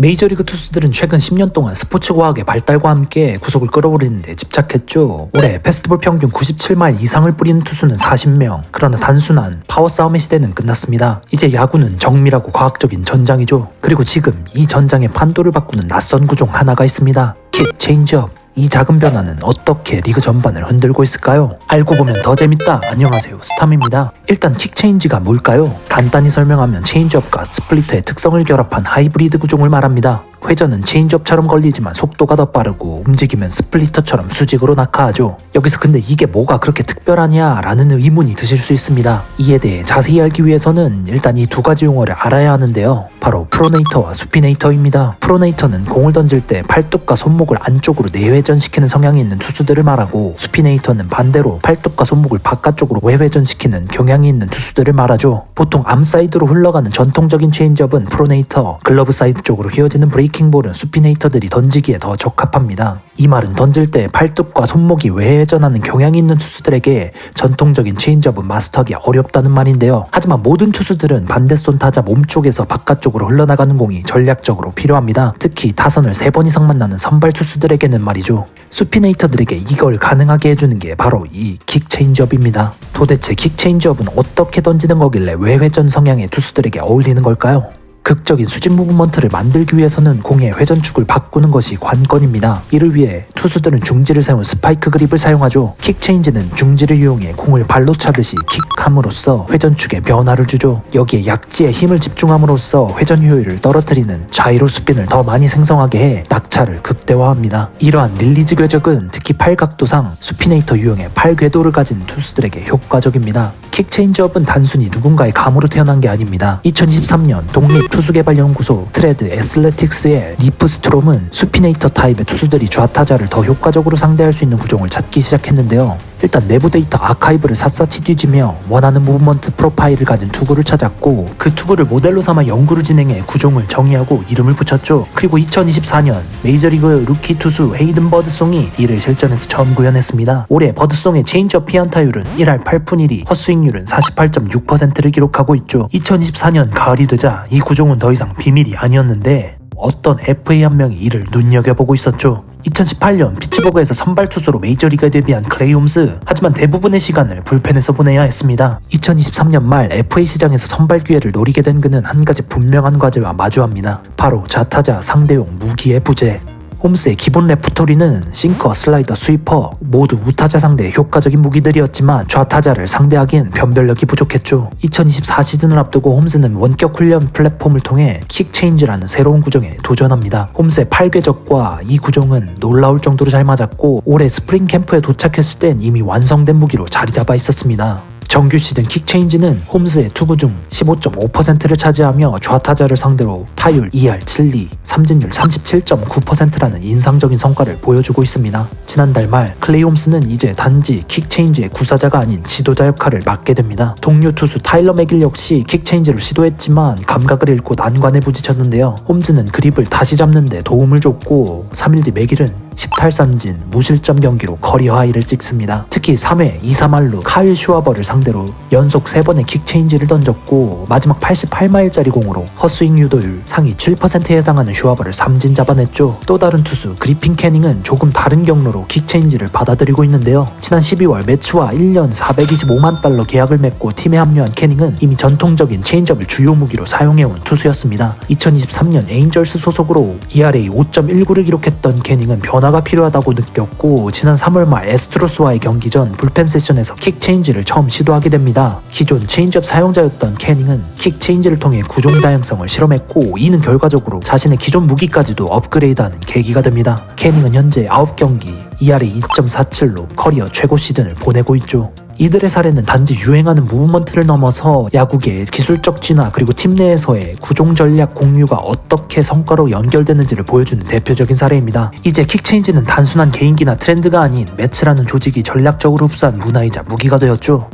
메이저리그 투수들은 최근 10년 동안 스포츠 과학의 발달과 함께 구속을 끌어올리는데 집착했죠. 올해 페스티벌 평균 97마일 이상을 뿌리는 투수는 40명. 그러나 단순한 파워 싸움의 시대는 끝났습니다. 이제 야구는 정밀하고 과학적인 전장이죠. 그리고 지금 이 전장의 판도를 바꾸는 낯선 구종 하나가 있습니다. 킥 체인지업. 이 작은 변화는 어떻게 리그 전반을 흔들고 있을까요? 알고 보면 더 재밌다. 안녕하세요. 스탐입니다. 일단 킥 체인지가 뭘까요? 간단히 설명하면 체인지업과 스플리터의 특성을 결합한 하이브리드 구종을 말합니다. 회전은 체인지업처럼 걸리지만 속도가 더 빠르고 움직이면 스플리터처럼 수직으로 낙하하죠. 여기서 근데 이게 뭐가 그렇게 특별하냐 라는 의문이 드실 수 있습니다. 이에 대해 자세히 알기 위해서는 일단 이 두 가지 용어를 알아야 하는데요. 바로 프로네이터와 수피네이터입니다. 프로네이터는 공을 던질 때 팔뚝과 손목을 안쪽으로 내회전시키는 성향이 있는 투수들을 말하고 수피네이터는 반대로 팔뚝과 손목을 바깥쪽으로 외회전시키는 경향이 있는 투수들을 말하죠. 보통 암 사이드로 흘러가는 전통적인 체인지업은 프로네이터, 글러브 사이드 쪽으로 휘어지는 브레이킹볼은 수피네이터들이 던지기에 더 적합합니다. 이 말은 던질 때 팔뚝과 손목이 외회전하는 경향이 있는 투수들에게 전통적인 체인지업은 마스터하기 어렵다는 말인데요. 하지만 모든 투수들은 반대손 타자 몸쪽에서 바깥쪽으로 흘러나가는 공이 전략적으로 필요합니다. 특히 타선을 3번 이상 만나는 선발 투수들에게는 말이죠. 수피네이터들에게 이걸 가능하게 해주는 게 바로 이 킥 체인지업입니다. 도대체 킥 체인지업은 어떻게 던지는 거길래 외회전 성향의 투수들에게 어울리는 걸까요? 극적인 수직 무브먼트를 만들기 위해서는 공의 회전축을 바꾸는 것이 관건입니다. 이를 위해 투수들은 중지를 세운 스파이크 그립을 사용하죠. 킥 체인지는 중지를 이용해 공을 발로 차듯이 킥함으로써 회전축에 변화를 주죠. 여기에 약지에 힘을 집중함으로써 회전 효율을 떨어뜨리는 자이로 스핀을 더 많이 생성하게 해 낙차를 극대화합니다. 이러한 릴리즈 궤적은 특히 팔각도상 수피네이터 유형의 팔 궤도를 가진 투수들에게 효과적입니다. 킥 체인지업은 단순히 누군가의 감으로 태어난 게 아닙니다. 2023년 독립 투수개발연구소 트레드 애슬레틱스의 리프 스트롬은 수피네이터 타입의 투수들이 좌타자를 더 효과적으로 상대할 수 있는 구종을 찾기 시작했는데요. 일단 내부 데이터 아카이브를 샅샅이 뒤지며 원하는 무브먼트 프로파일을 가진 투구를 찾았고 그 투구를 모델로 삼아 연구를 진행해 구종을 정의하고 이름을 붙였죠. 그리고 2024년 메이저리그 루키 투수 헤이든 버드송이 이를 실전에서 처음 구현했습니다. 올해 버드송의 체인지업 피안타율은 1할 8푼 1리, 헛스윙률은 48.6%를 기록하고 있죠. 2024년 가을이 되자 이 구종은 더 이상 비밀이 아니었는데 어떤 FA 한 명이 이를 눈여겨보고 있었죠. 2018년 피츠버그에서 선발 투수로 메이저리그에 데뷔한 클레이 홈스 하지만 대부분의 시간을 불펜에서 보내야 했습니다. 2023년 말 FA 시장에서 선발 기회를 노리게 된 그는 한 가지 분명한 과제와 마주합니다. 바로 좌타자 상대용 무기의 부재. 홈스의 기본 레프토리는 싱커, 슬라이더, 스위퍼 모두 우타자 상대의 효과적인 무기들이었지만 좌타자를 상대하기엔 변별력이 부족했죠. 2024 시즌을 앞두고 홈스는 원격 훈련 플랫폼을 통해 킥 체인지라는 새로운 구종에 도전합니다. 홈스의 팔궤적과 이 구종은 놀라울 정도로 잘 맞았고 올해 스프링 캠프에 도착했을 땐 이미 완성된 무기로 자리 잡아 있었습니다. 정규 시즌 킥 체인지는 홈스의 투구 중 15.5%를 차지하며 좌타자를 상대로 타율 2할 7리, 삼진율 37.9%라는 인상적인 성과를 보여주고 있습니다. 지난달 말 클레이 홈스는 이제 단지 킥 체인지의 구사자가 아닌 지도자 역할을 맡게 됩니다. 동료 투수 타일러 맥일 역시 킥 체인지를 시도했지만 감각을 잃고 난관에 부딪혔는데요. 홈즈는 그립을 다시 잡는데 도움을 줬고 3일 뒤 맥일은 10탈삼진 무실점 경기로 커리어 하이를 찍습니다. 특히 3회 2, 3할로 카일 슈와버를 상 대로 연속 3번의 킥 체인지를 던졌고 마지막 88마일짜리 공으로 헛스윙 유도율 상위 7%에 해당하는 슈와버를 삼진 잡아냈죠. 또 다른 투수 그리핀 캐닝은 조금 다른 경로로 킥 체인지를 받아들이고 있는데요. 지난 12월 매츠와 1년 425만 달러 계약을 맺고 팀에 합류한 캐닝은 이미 전통적인 체인지업을 주요 무기로 사용해온 투수였습니다. 2023년 에인절스 소속으로 ERA 5.19를 기록했던 캐닝은 변화가 필요하다고 느꼈고 지난 3월 말 에스트로스와의 경기 전 불펜 세션에서 킥 체인지를 처음 시도 하게 됩니다. 기존 체인지업 사용자였던 캐닝은 킥 체인지를 통해 구종 다양성을 실험했고 이는 결과적으로 자신의 기존 무기까지도 업그레이드하는 계기가 됩니다. 캐닝은 현재 9경기 ERA 2.47로 커리어 최고 시즌을 보내고 있죠. 이들의 사례는 단지 유행하는 무브먼트를 넘어서 야구계의 기술적 진화 그리고 팀 내에서의 구종 전략 공유가 어떻게 성과로 연결되는지를 보여주는 대표적인 사례입니다. 이제 킥체인지는 단순한 개인기나 트렌드가 아닌 매치라는 조직이 전략적으로 흡수한 문화이자 무기가 되었죠.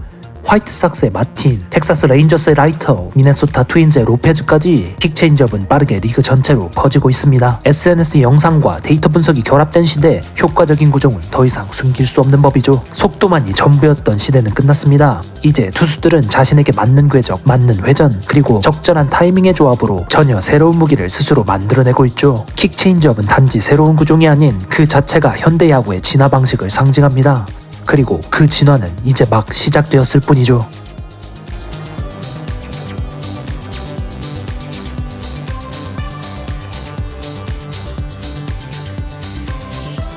화이트삭스의 마틴, 텍사스 레인저스의 라이터, 미네소타 트윈즈의 로페즈까지 킥체인지업은 빠르게 리그 전체로 퍼지고 있습니다. SNS 영상과 데이터 분석이 결합된 시대 효과적인 구종은 더 이상 숨길 수 없는 법이죠. 속도만이 전부였던 시대는 끝났습니다. 이제 투수들은 자신에게 맞는 궤적, 맞는 회전, 그리고 적절한 타이밍의 조합으로 전혀 새로운 무기를 스스로 만들어내고 있죠. 킥체인지업은 단지 새로운 구종이 아닌 그 자체가 현대 야구의 진화 방식을 상징합니다. 그리고 그 진화는 이제 막 시작되었을 뿐이죠.